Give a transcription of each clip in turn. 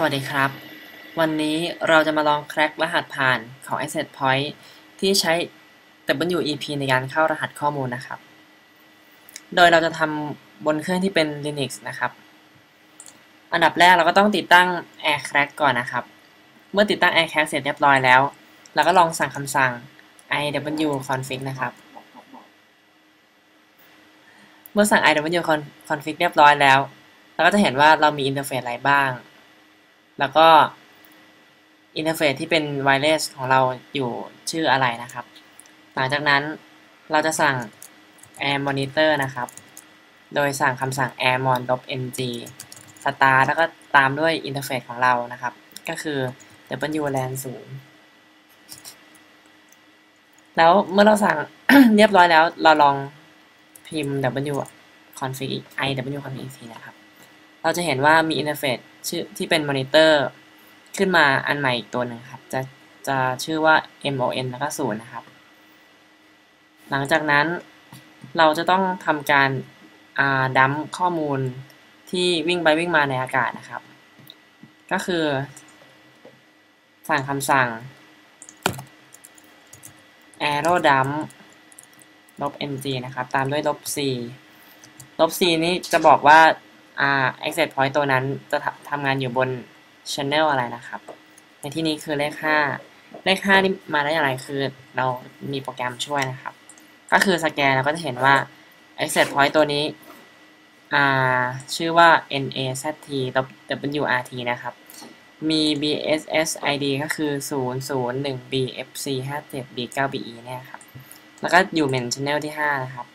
สวัสดีครับ วันนี้เราจะมาลองแคร็กรหัสผ่านของ Asset Point ที่ใช้ WEP ในการเข้ารหัสข้อมูลนะครับ โดยเราจะทำบนเครื่องที่เป็น Linux นะครับ อันดับแรกเราก็ต้องติดตั้ง AirCrack ก่อนนะครับ เมื่อติดตั้ง AirCrack เสร็จเรียบร้อยแล้ว เราก็ลองสั่งคำสั่ง iwconfig นะครับ เมื่อสั่ง iwconfig เรียบร้อยแล้ว เราก็จะเห็นว่าเรามีอินเทอร์เฟซอะไรบ้าง แล้วก็อินเทอร์เฟซที่เป็นไวเลสของเราอยู่ชื่ออะไรนะครับ หลังจากนั้นเราจะสั่ง air monitor นะครับ โดยสั่งคำสั่ง airmon.ng start แล้วก็ตามด้วยอินเทอร์เฟซของเรานะครับ ก็คือ wlan 0แล้วเมื่อเราสั่งเรียบร้อยแล้วเราลองพิมพ์ w config i w config อีกทีนะครับ เราจะเห็นว่ามีอินเทอร์เฟซ ชื่อที่เป็นมอนิเตอร์ขึ้นมาอันใหม่อีกตัวหนึ่งครับ จะจะชื่อว่า mon แล้วก็ศูนย์นะครับ หลังจากนั้นเราจะต้องทำการดัมข้อมูลที่วิ่งไปวิ่งมาในอากาศนะครับ ก็คือ สั่งคำสั่ง arrow dump ลบ ng นะครับ ตามด้วยลบ c ลบ c นี้จะบอกว่า อ่า access point ตัวนั้นจะทำงานอยู่บน channel อะไรนะครับ ในที่นี้คือเลข 5 เลข5นี่มาได้อย่างไรคือเรามีโปรแกรมช่วยนะครับ ก็คือสแกนเราก็จะเห็นว่า access point ตัวนี้อ่าชื่อว่า nazt wrt นะครับ มี bss id ก็คือ 001 bfc 57 b 9 be เนี่ยครับ แล้วก็อยู่ main channel ที่ 5 นะครับ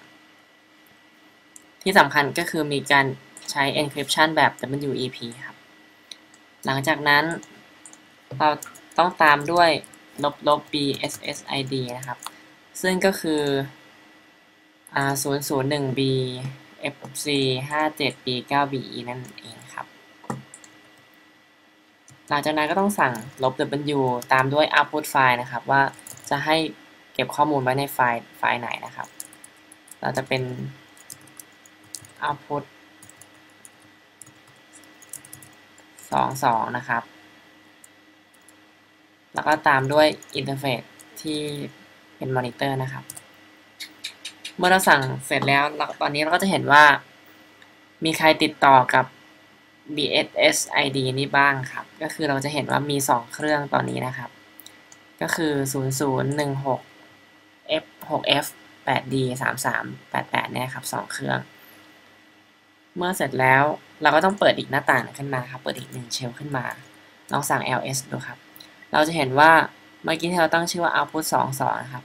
ที่สำคัญก็คือมีการ ใช้ encryption แบบ WEP ครับ หลังจากนั้น เราต้องตามด้วยลบลบ BSSID นะครับ ซึ่งก็คือ 001B FC 57 B 9 BE นั่นเองครับ หลังจากนั้นก็ต้องสั่งลบ W ตามด้วย output file นะครับ ว่าจะให้เก็บข้อมูลไว้ในไฟล์ไฟล์ไหนนะครับ เราจะเป็น output สองสองนะครับ แล้วก็ตามด้วยอินเทอร์เฟซที่เป็นมอนิเตอร์นะครับ เมื่อเราสั่งเสร็จแล้ว ตอนนี้เราก็จะเห็นว่า มีใครติดต่อกับ BSS ID นี้บ้างครับ ก็คือเราจะเห็นว่ามี 2 เครื่องตอนนี้นะครับ ก็คือ 0016 F 6 F 8D 3388เนี่ยครับ 2 เครื่อง เมื่อเสร็จแล้วเราก็ต้องเปิดอีกหน้าต่างขึ้นมาครับ เปิดอีกหนึ่งเชลขึ้นมา ลองสั่ง ls ดูครับ เราจะเห็นว่าเมื่อกี้ที่เราตั้งชื่อว่า output 2 2นะครับ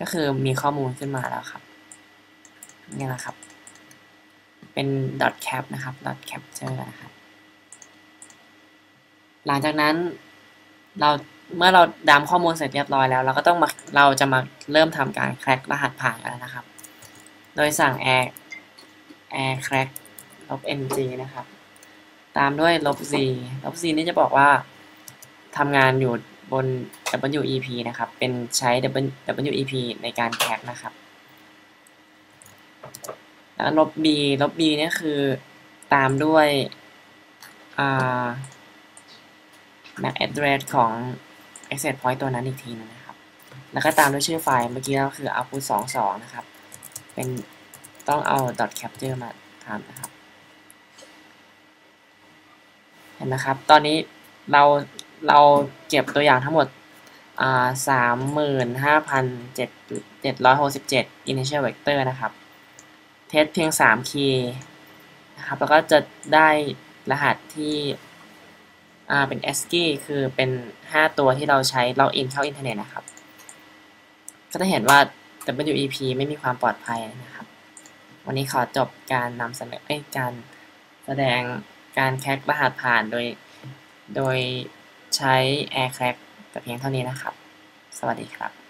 ก็คือมีข้อมูลขึ้นมาแล้วครับนี่แหละครับ เป็น dot cap นะครับ dot capture นะครับ หลังจากนั้นเราเมื่อเราดามข้อมูลเสร็จเรียบร้อยแล้ว เราก็ต้องมาเราจะมาเริ่มทำการแคร็กรหัสผ่านกันแล้วนะครับ โดยสั่ง air air crack ลบ ng นะครับ ตามด้วยลบ z ลบ z นี่จะบอกว่าทำงานอยู่บน wep นะครับ เป็นใช้ wep ในการแท็กนะครับ แล้วลบ b ลบ b เนี่ยคือตามด้วย MAC address ของ access point ตัวนั้นอีกทีนึงนะครับ แล้วก็ตามด้วยชื่อไฟล์ เมื่อกี้ก็คือ output 22 นะครับ เป็นต้องเอา dot capture มาทำนะครับเห็นไหมครับ ตอนนี้เราเราเก็บตัวอย่างทั้งหมดสามหมื่นห้าพันเจ็ดเจ็ดร้อยหกสิบเจ็ด initial vector นะครับ เทสเพียงสามคีย์นะครับ แล้วก็จะได้รหัสที่เป็น ASCII คือเป็นห้าตัวที่เราใช้ล็อกอินเข้าอินเทอร์เน็ตนะครับ ก็จะเห็นว่า WEP ไม่มีความปลอดภัยนะครับ วันนี้ขอจบการนำเสนอการแสดง การแคร็กรหัสผ่านโดย โดยใช้ AirCrack แต่เพียงเท่านี้นะครับ สวัสดีครับ